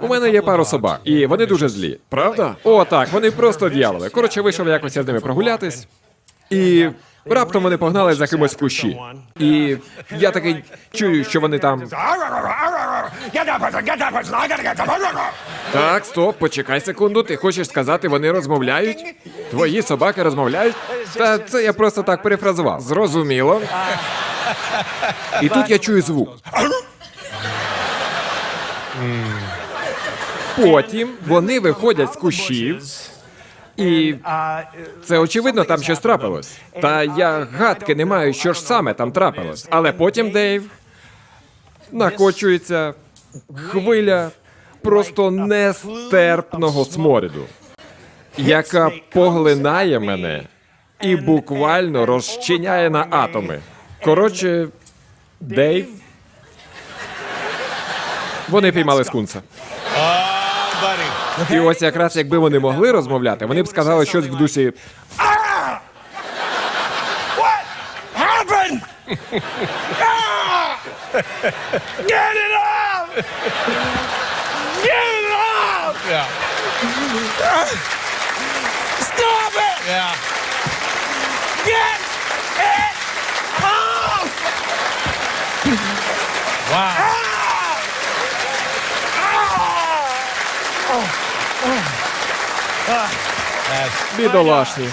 У мене є пару собак, і вони дуже злі. Правда? О, так, вони просто дьяволи. Коротше, вийшов якось я з ними прогулятись, і раптом вони погнали за кимось в кущі. І я такий чую, що вони там. Так, стоп, почекай секунду. Ти хочеш сказати, вони розмовляють? Твої собаки розмовляють? Та це я просто так перефразував. Зрозуміло. І тут я чую звук. Потім вони виходять з кущів, і це очевидно, там щось трапилось. Та я гадки не маю, що ж саме там трапилось. Але потім Дейв накочується хвиля просто нестерпного сморіду, яка поглинає мене і буквально розчиняє на атоми. Коротше, Дейв. Вони піймали скунса. І ось якраз якби вони могли розмовляти, вони б сказали щось в дусі. happened? Бідолашні.